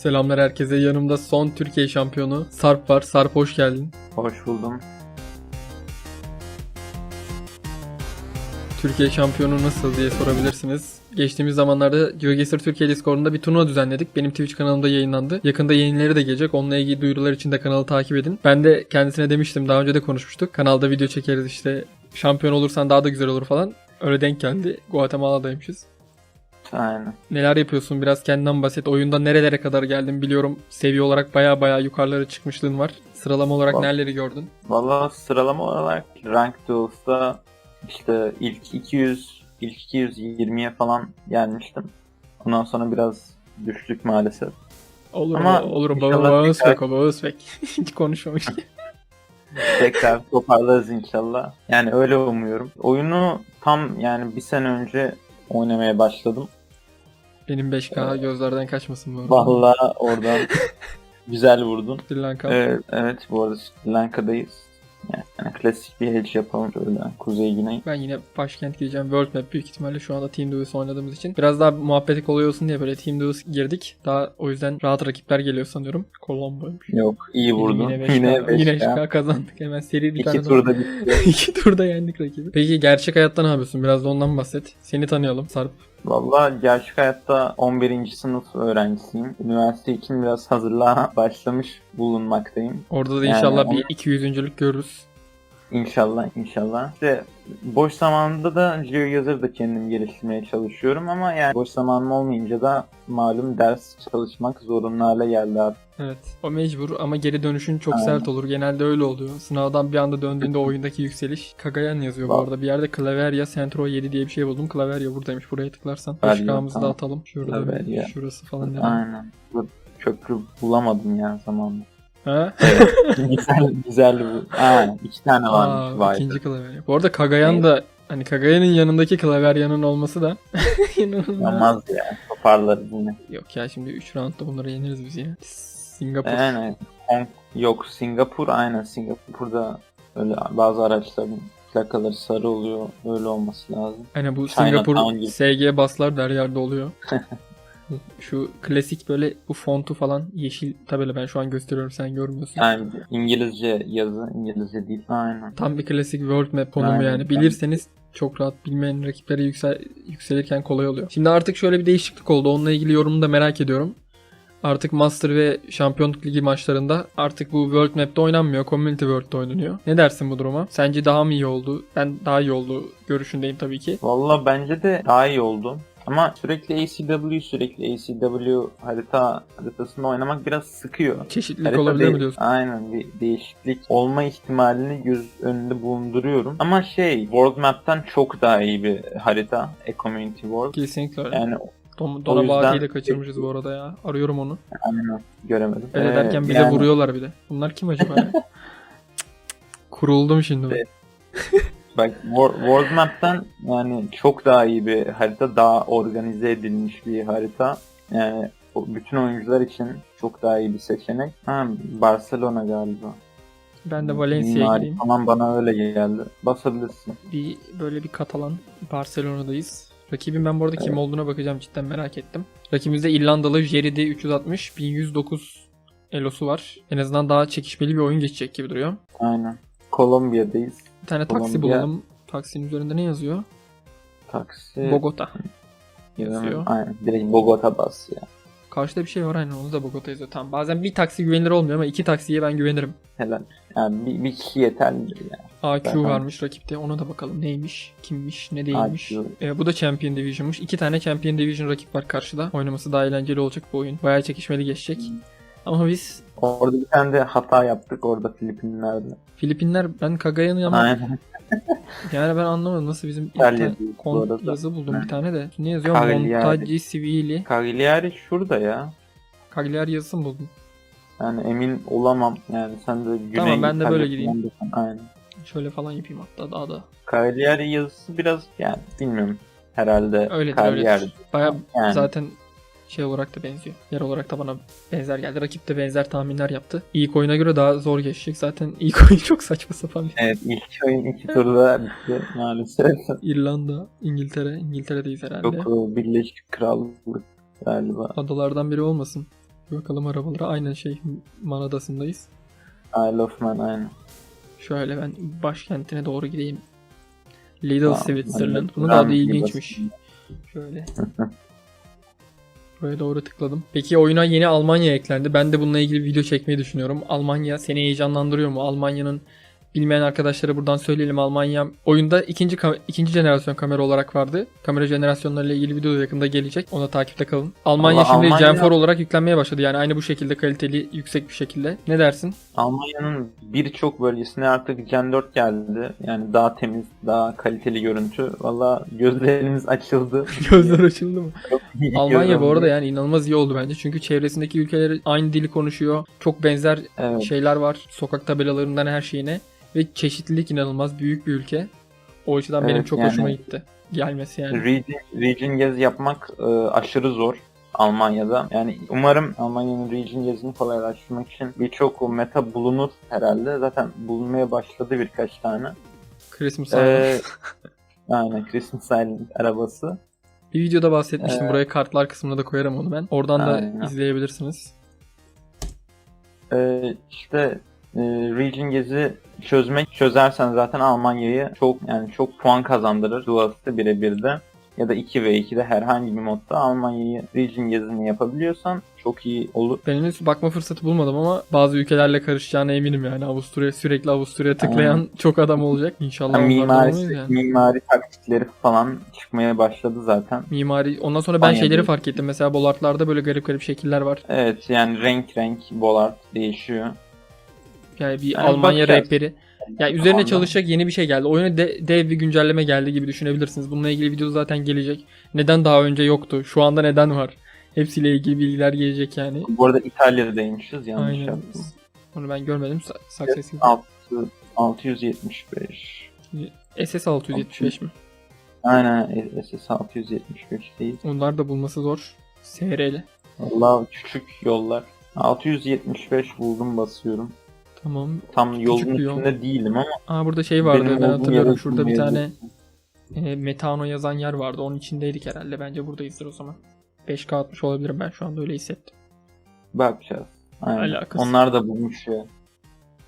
Selamlar herkese. Yanımda son Türkiye şampiyonu Sarp var. Sarp hoş geldin. Hoş buldum. Türkiye şampiyonu nasıl diye sorabilirsiniz. Geçtiğimiz zamanlarda GeoGuessr Türkiye Discord'unda bir turnuva düzenledik. Benim Twitch kanalımda yayınlandı. Yakında yayınları da gelecek. Onunla ilgili duyurular için de kanalı takip edin. Ben de kendisine demiştim. Daha önce de konuşmuştuk. Kanalda video çekeriz işte. Şampiyon olursan daha da güzel olur falan. Öyle denk geldi. Guatemala'daymışız. Aynen. Neler yapıyorsun? Biraz kendinden bahset. Oyunda nerelere kadar geldin biliyorum. Seviye olarak baya baya yukarılara çıkmışlığın var. Sıralama olarak Vallahi- nereleri gördün? Valla sıralama olarak Rank Duels'da işte ilk 200, ilk 220'ye falan gelmiştim. Ondan sonra biraz düştük maalesef. Olur Ama? Olur Baba Özbek, baba Özbek. Hiç konuşmamış. Tekrar toparlarız inşallah. Yani öyle umuyorum. Oyunu tam yani bir sene önce oynamaya başladım. Benim 5K gözlerden kaçmasın bu arada. Valla oradan güzel vurdun. Sri Lanka. Ee, evet bu arada Sri Lanka'dayız. Yani klasik bir hedge yapalım şöyle kuzey güney. Ben yine başkent gireceğim. World Map büyük ihtimalle şu anda Team Duos oynadığımız için. Biraz daha muhabbeti kolay olsun diye böyle Team Duos girdik. Daha o yüzden rahat rakipler geliyor sanıyorum. Colombo'ymuş. Yok iyi vurdun. Yine 5K, Yine yine 5K. 5K kazandık. Hemen seri bir İki tane turda bitti. İki turda yendik rakibi. Peki gerçek hayatta ne yapıyorsun? Biraz da ondan bahset. Seni tanıyalım Sarp. Valla gerçek hayatta 11. sınıf öğrencisiyim. Üniversite için biraz hazırlığa başlamış bulunmaktayım. Orada da Yani inşallah onu- bir 200'üncülük görürüz. İnşallah inşallah. İşte boş zamanında da GeoGuessr'da kendim geliştirmeye çalışıyorum ama yani boş zamanım olmayınca da malum ders çalışmak zorunlu hale geldi artık. Evet. O mecbur ama geri dönüşün çok Aynen. sert olur. Genelde öyle oluyor. Sınavdan bir anda döndüğünde oyundaki yükseliş. Kagayan yazıyor bu Bak. arada. Bir yerde Klaverya Centro 7 diye bir şey buldum. Klaverya buradaymış. Buraya tıklarsan. Klaverya, 5K'mızı da tamam. atalım. Şurada Klaverya. şurası falan. Yani. Aynen. Bu köprü bulamadım ya zamanında. Ha? güzel güzel bu. Ha, iki tane varmış. Aa, Vay. ikinci Klaverya. Bu arada Kagayan da hani Kagayan'ın yanındaki Klaverya'nın olması da inanılmaz. Ya. Toparlarız yine. Yok ya şimdi 3 roundda bunları yeniriz biz ya. Singapur. Aynen. Hong- Yok Singapur aynen Singapur'da öyle bazı araçların plakaları sarı oluyor. Öyle olması lazım. Hani bu Chinatown Singapur. SG baslar da her yerde oluyor. şu klasik böyle bu fontu falan yeşil tabela ben şu an gösteriyorum sen görmüyorsun. Yani İngilizce yazı İngilizce değil. Aynen. Tam bir klasik world map konumu Aynen. yani. Bilirseniz çok rahat bilmeyen rakiplere yüksel, yükselirken kolay oluyor. Şimdi artık şöyle bir değişiklik oldu. Onunla ilgili yorumunu da merak ediyorum. Artık Master ve Şampiyonluk Ligi maçlarında artık bu World Map'te oynanmıyor. Community World'de oynanıyor. Ne dersin bu duruma? Sence daha mı iyi oldu? Ben daha iyi oldu görüşündeyim tabii ki. Valla bence de daha iyi oldu. Ama sürekli ACW sürekli ACW harita haritasında oynamak biraz sıkıyor. Çeşitlilik Harita olabilir mi diyorsun? Aynen bir değişiklik olma ihtimalini göz önünde bulunduruyorum. Ama şey World Map'ten çok daha iyi bir harita. A Community World. Kesinlikle öyle. Yani o Dona Vadi'yi de kaçırmışız bu arada ya. Arıyorum onu. aynen göremedim. Öyle Ee, derken bize yani- vuruyorlar bir de. Bunlar kim acaba? Kuruldum şimdi. Evet. Bak Wor- World Map'ten yani çok daha iyi bir harita, daha organize edilmiş bir harita. Yani bütün oyuncular için çok daha iyi bir seçenek. Ha Barcelona galiba. Ben de Valencia'ya gireyim. Tamam bana öyle geldi. Basabilirsin. Bir böyle bir Katalan Barcelona'dayız. Rakibin ben bu arada kim olduğuna bakacağım cidden merak ettim. Rakibimizde İrlandalı Jerry 360 1109 elosu var. En azından daha çekişmeli bir oyun geçecek gibi duruyor. Aynen. Kolombiya'dayız. Tane taksi Kolombiya. bulalım. Taksinin üzerinde ne yazıyor? Taksi. Bogota. Yazıyor. Aynen. Direkt Bogota bas ya. Karşıda bir şey var aynen onu da Bogota yazıyor. Tamam bazen bir taksi güvenilir olmuyor ama iki taksiye ben güvenirim. Helal. Yani bir, bir kişi yeterlidir yani. AQ Zaten- varmış rakipte. Ona da bakalım neymiş, kimmiş, ne değilmiş. AQ. E, bu da Champion Division'mış. İki tane Champion Division rakip var karşıda. Oynaması daha eğlenceli olacak bu oyun. Bayağı çekişmeli geçecek. Ama biz Orada bir tane de hata yaptık orada Filipinler'de. Filipinler ben Kagayan'ı ama Aynen. yani ben anlamadım nasıl bizim ilk tane değil bu kont arada. yazı buldum bir tane de. Ne yazıyor? Cagliari. Montaggi Civili. Cagliari şurada ya. Cagliari yazısı mı buldum? Yani emin olamam. Yani sen de Güney Tamam, ben de böyle gideyim. desen, Aynen. Şöyle falan yapayım hatta daha da. Cagliari yazısı biraz yani bilmiyorum. Herhalde Öyledir Cagliari. öyledir. Baya Yani. zaten şey olarak da benziyor. Yer olarak da bana benzer geldi. Rakip de benzer tahminler yaptı. İlk oyuna göre daha zor geçecek. Zaten ilk oyun çok saçma sapan bir Evet ilk oyun iki turda bitti maalesef. İrlanda, İngiltere, İngiltere'deyiz herhalde. Yok Birleşik Krallık galiba. Adalardan biri olmasın. Bakalım arabalara. Aynen şey Man Adası'ndayız. Isle of Man aynen. Şöyle ben başkentine doğru gideyim. Little Tamam, Switzerland. Bunun adı ilginçmiş. Şöyle. Buraya doğru tıkladım. Peki oyuna yeni Almanya eklendi. Ben de bununla ilgili bir video çekmeyi düşünüyorum. Almanya seni heyecanlandırıyor mu? Almanya'nın bilmeyen arkadaşlara buradan söyleyelim. Almanya oyunda ikinci ikinci jenerasyon kamera olarak vardı. Kamera jenerasyonlarıyla ilgili video da yakında gelecek. Ona takipte kalın. Almanya Ama şimdi Almanya- Gen 4 olarak yüklenmeye başladı. Yani aynı bu şekilde kaliteli, yüksek bir şekilde. Ne dersin? Almanya'nın birçok bölgesine artık Gen 4 geldi. Yani daha temiz, daha kaliteli görüntü. Valla gözlerimiz açıldı. Gözler açıldı mı? Almanya bu arada yani inanılmaz iyi oldu bence. Çünkü çevresindeki ülkeler aynı dili konuşuyor. Çok benzer Evet. şeyler var. Sokak tabelalarından her şeyine. Ve çeşitlilik inanılmaz. Büyük bir ülke. O açıdan benim Evet, çok yani- hoşuma gitti. Gelmesi yani. Region, region gezi yapmak e, aşırı zor Almanya'da. Yani umarım Almanya'nın region gezini kolaylaştırmak için birçok meta bulunur herhalde. Zaten bulunmaya başladı birkaç tane. Christmas Island. Ee, aynen Christmas Island arabası. Bir videoda bahsetmiştim. Ee, Buraya kartlar kısmına da koyarım onu ben. Oradan da Aynen. izleyebilirsiniz. Ee, işte e, region gezi çözmek çözersen zaten Almanya'yı çok yani çok puan kazandırır. Duası birebir de ya da 2 ve 2'de herhangi bir modda Almanya'yı region gezini yapabiliyorsan çok iyi olur. Ben henüz bakma fırsatı bulmadım ama bazı ülkelerle karışacağına eminim yani. Avusturya sürekli Avusturya'ya tıklayan çok adam olacak. İnşallah Yani mimari, yani. mimari taktikleri falan çıkmaya başladı zaten. Mimari. Ondan sonra ben Aynen. şeyleri fark ettim. Mesela Bollard'larda böyle garip garip şekiller var. Evet yani renk renk bolard değişiyor. Yani bir Yani Almanya rehberi. Yani üzerine Tamam. çalışacak yeni bir şey geldi. Oyuna de- dev bir güncelleme geldi gibi düşünebilirsiniz. Bununla ilgili video zaten gelecek. Neden daha önce yoktu? Şu anda neden var? Hepsiyle ilgili bilgiler gelecek yani. Bu arada İtalya'daymışız yanlış Aynen. yaptım. Onu ben görmedim. Success Altı- 675. SS 675 mi? Aynen SS 675 değil. Onlar da bulması zor. SRL. Valla küçük yollar. 675 buldum basıyorum. Tamam. Tam yolun bir yol. üstünde değilim ama Aa burada şey vardı benim ben olduğum hatırlıyorum. yere Şurada bir tane e, Metano yazan yer vardı. Onun içindeydik herhalde. Bence buradayızdır o zaman. 5K atmış olabilirim ben şu anda öyle hissettim. bakacağız. Aynen. Alakası. Onlar da bulmuş ya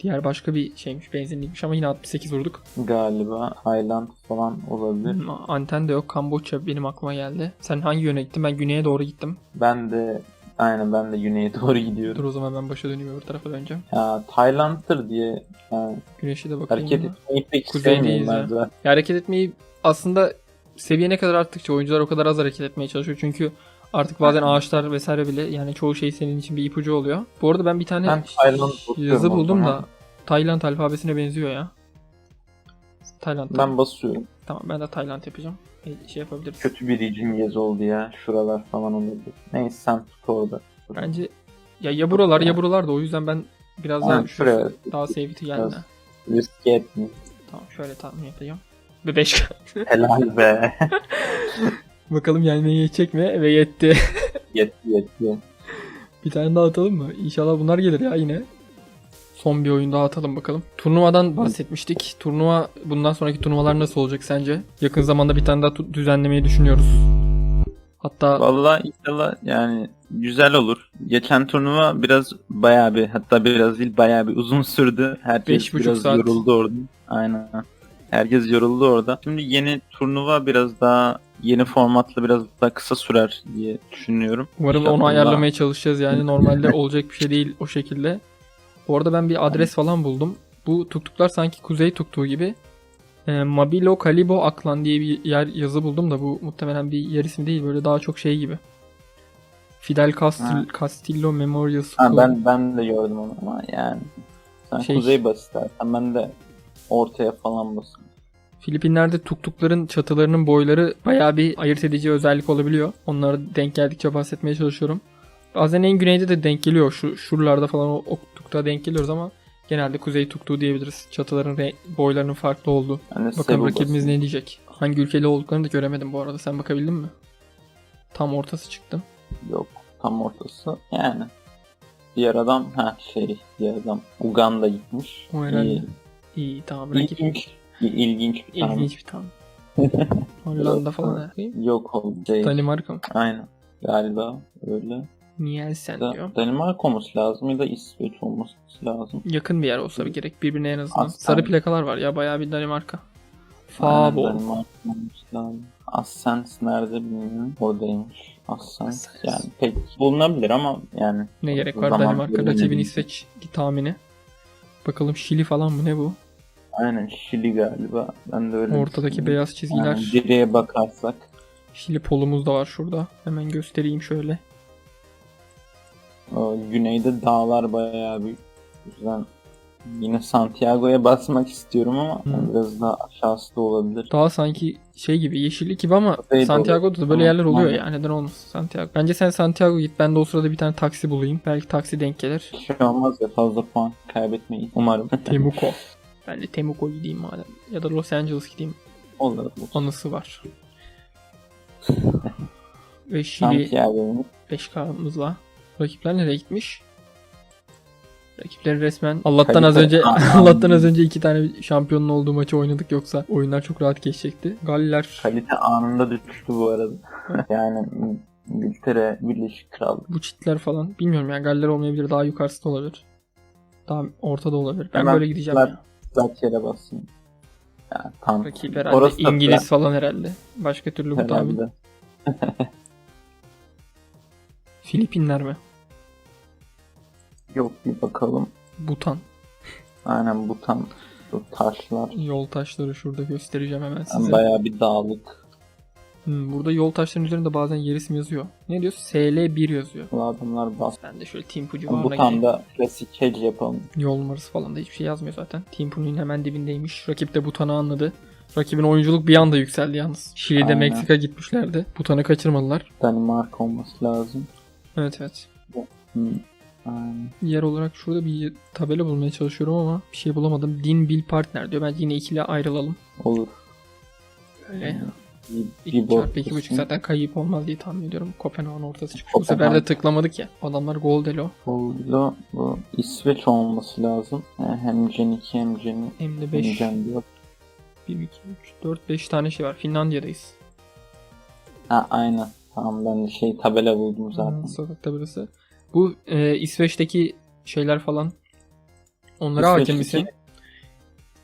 Diğer başka bir şeymiş benzinlikmiş ama yine 68 vurduk. galiba. Highland falan olabilir. Hmm, Anten de yok. Kamboçya benim aklıma geldi. Sen hangi yöne gittin? Ben güneye doğru gittim. Ben de aynen ben de güneye doğru gidiyorum. Dur o zaman ben başa döneyim öbür tarafa döneceğim. Ya Tayland'dır diye yani Güneşe de bakayım. hareket mı? etmeyi pek Kuzeydeyiz sevmiyorum ben zaten. Ya hareket etmeyi aslında seviye ne kadar arttıkça oyuncular o kadar az hareket etmeye çalışıyor. Çünkü artık bazen ağaçlar vesaire bile yani çoğu şey senin için bir ipucu oluyor. Bu arada ben bir tane Ben Tayland bakıyorum yazı o buldum zaman. da Tayland alfabesine benziyor ya. Tayland. Ben basıyorum. Tamam ben de Tayland yapacağım. Bir şey yapabiliriz. Kötü bir region gezi oldu ya. Şuralar falan olabilir. Neyse sen tut orada. Bence ya ya buralar ya buralar da o yüzden ben biraz daha Aynen, şu- şuraya daha safety geldi. Riske etmeyeyim. Tamam şöyle tahmin yapayım. Ve 5 Helal be. Bakalım gelmeye yetecek mi? Ve yetti. yetti yetti. bir tane daha atalım mı? İnşallah bunlar gelir ya yine. Son bir oyun daha atalım bakalım. Turnuvadan bahsetmiştik. Turnuva bundan sonraki turnuvalar nasıl olacak sence? Yakın zamanda bir tane daha düzenlemeyi düşünüyoruz. Hatta Vallahi inşallah yani güzel olur. Geçen turnuva biraz bayağı bir hatta biraz değil bayağı bir uzun sürdü. Herkes biraz saat. yoruldu orada. Aynen. Herkes yoruldu orada. Şimdi yeni turnuva biraz daha yeni formatla biraz daha kısa sürer diye düşünüyorum. Umarım İnşallah. onu ayarlamaya çalışacağız yani normalde olacak bir şey değil o şekilde. Bu arada ben bir adres falan buldum. Bu tuktuklar sanki kuzey tuktuğu gibi. E, Mabilo Calibo Aklan diye bir yer yazı buldum da bu muhtemelen bir yer ismi değil böyle daha çok şey gibi. Fidel Castil, Ha. Castillo Memorial Ha, School. ben ben de gördüm onu ama yani sen Şey- kuzey bas istersen ben de ortaya falan basayım. Filipinler'de tuktukların çatılarının boyları bayağı bir ayırt edici özellik olabiliyor. Onlara denk geldikçe bahsetmeye çalışıyorum. Bazen en güneyde de denk geliyor. Şu şuralarda falan o, o tuktuğa denk geliyoruz ama genelde kuzey tuktuğu diyebiliriz. Çatıların re- boylarının farklı olduğu. De Bakalım rakibimiz ne diyecek. Hangi ülkeli olduklarını da göremedim bu arada. Sen bakabildin mi? Tam ortası çıktı. Yok tam ortası yani. Diğer adam ha şey diğer adam Uganda gitmiş. O herhalde. İyi. İyi tamam rakip. İlginç, ilginç bir tane. İlginç bir tane. Hollanda falan. Yok oldu. Danimarka mı? Aynen. Galiba öyle. Nielsen Da, diyor. Danimarka olması lazım ya da İsveç olması lazım. Yakın bir yer olsa bir gerek birbirine en azından. Aslen. Sarı plakalar var ya bayağı bir Danimarka. Fabo. Danimarka olması lazım. Ascent nerede bilmiyorum. Oradaymış. Ascent. Yani pek bulunabilir ama yani. Ne gerek var Danimarka görünmedi. rakibin İsveç tahmini. Bakalım Şili falan mı ne bu? Aynen Şili galiba. Ben de öyle Ortadaki beyaz çizgiler. Yani direğe bakarsak Şili polumuz da var şurada. Hemen göstereyim şöyle. Güneyde dağlar bayağı büyük. O yüzden yine Santiago'ya basmak istiyorum ama Hı. biraz daha aşağısı da olabilir. Daha sanki şey gibi yeşillik gibi ama Kuzeydoğu. Santiago'da da böyle Tamam, yerler oluyor tamam. ya. Neden olmasın Santiago. Bence sen Santiago git. Ben de o sırada bir tane taksi bulayım. Belki taksi denk gelir. Bir şey olmaz ya fazla puan kaybetmeyiz. Umarım. Temuco. Ben de Temuco gideyim madem. Ya da Los Angeles gideyim. Olur. Anısı var. Ve Şili Santiago'nun 5K'mızla. Rakipler nereye gitmiş? Rakipleri resmen Allah'tan Kalite- az önce. Allah'tan az önce iki tane şampiyonun olduğu maçı oynadık yoksa oyunlar çok rahat geçecekti. Galler kalite anında düştü bu arada. yani İngiltere Birleşik Krallık. bu çitler falan bilmiyorum ya Galler olmayabilir daha yukarısı da olabilir. Daha ortada olabilir. Ben Hemen böyle gideceğim ya. Zaten yere bassın. Ya tam. Rakip herhalde Orası İngiliz falan herhalde. Başka türlü bu tahmin. Filipinler mi? Yok bir bakalım. Butan. Aynen bu tam bu taşlar. Yol taşları şurada göstereceğim hemen Yani size. bayağı bir dağlık. Hmm, burada yol taşlarının üzerinde bazen yer ismi yazıyor. Ne diyor? SL1 yazıyor. Bu adamlar bas. Ben de şöyle Team Bu civarına tam gideyim. da klasik hedge yapalım. Yol numarası falan da hiçbir şey yazmıyor zaten. Team Punu'nun hemen dibindeymiş. Rakip de Butan'ı anladı. Rakibin oyunculuk bir anda yükseldi yalnız. Şili'de. Meksika gitmişlerdi. Butan'ı kaçırmadılar. Danimarka olması lazım. Evet evet. Hı. Aynen. Yer olarak şurada bir tabela bulmaya çalışıyorum ama bir şey bulamadım. Din Bill Partner diyor. Bence yine ikili ayrılalım. Olur. Böyle. Bir, 2 bot çarpı 2.5 gitsin. zaten kayıp olmaz diye tahmin ediyorum. Kopenhag'ın ortası çıkmış. Bu sefer de tıklamadık ya. Adamlar Goldelo. Oldu. Bu İsveç olması lazım. Yani hem Gen 2 hem Gen, Hem de hem 5, Gen 4. 1, 2, 3, 4, 5 tane şey var. Finlandiya'dayız. Ha aynen. Tamam ben şey tabela buldum zaten. Hmm, Sokak tabelası. Bu e, İsveç'teki şeyler falan onlara hakim misin?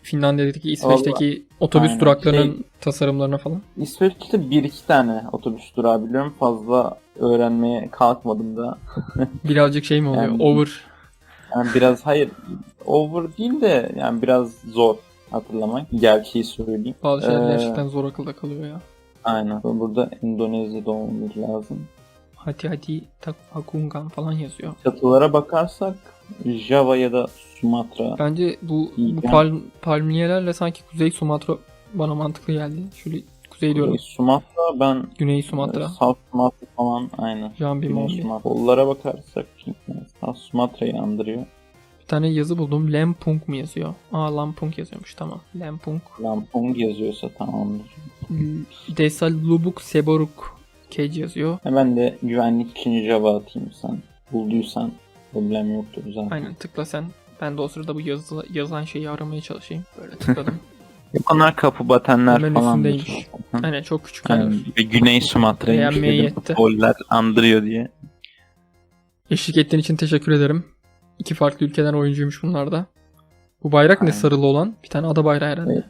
Finlandiya'daki İsveç'teki otobüs Aynen. duraklarının Şey- tasarımlarına falan. İsveç'te bir iki tane otobüs durağı biliyorum. Fazla öğrenmeye kalkmadım da. Birazcık şey mi oluyor? Yani- Over. Yani biraz hayır over değil de yani biraz zor hatırlamak. Gerçeği söyleyeyim. Bazı şeyler Ee, gerçekten zor akılda kalıyor ya. Aynen. Burada Endonezya'da olmamız lazım. Hati Hati Tak- Hakungan falan yazıyor. Çatılara bakarsak Java ya da Sumatra. Bence bu, bu palm, palmiyelerle sanki Kuzey Sumatra bana mantıklı geldi. Şöyle Kuzey diyorum. Sumatra ben Güney Sumatra. South Sumatra falan aynen. Jambi Güney. Sumatra. Kollara bakarsak South Sumatra'yı andırıyor. Tane yazı buldum. Lampung mu yazıyor? Aa Lampung yazıyormuş tamam. Lampung. Lampung yazıyorsa tamamdır. Desal Lubuk Seboruk Cage yazıyor. Hemen de güvenlik için Java atayım sen. Bulduysan problem yoktur zaten. Aynen tıkla sen. Ben de o sırada bu yazı, yazan şeyi aramaya çalışayım. Böyle tıkladım. Yok onlar kapı batenler Hemen falan. üstündeymiş. Aynen çok küçük Yani, ve Güney Sumatra'ymış dedim. yetti. Goller andırıyor diye. Eşlik ettiğin için teşekkür ederim. İki farklı ülkeden oyuncuymuş bunlar da. Bu bayrak ne Aynen. sarılı olan? Bir tane ada bayrağı herhalde.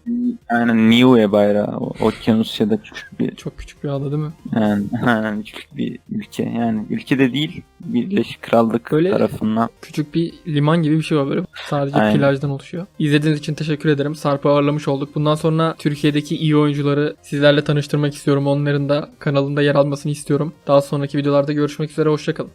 Aynen Niue bayrağı. Okyanusya'da küçük bir Çok küçük bir ada değil mi? yani, aynen küçük bir ülke. Yani ülke de değil Birleşik Krallık Böyle- tarafından. Küçük bir liman gibi bir şey var böyle. Sadece Aynen. plajdan oluşuyor. İzlediğiniz için teşekkür ederim. Sarp'ı ağırlamış olduk. Bundan sonra Türkiye'deki iyi oyuncuları sizlerle tanıştırmak istiyorum. Onların da kanalında yer almasını istiyorum. Daha sonraki videolarda görüşmek üzere. Hoşçakalın.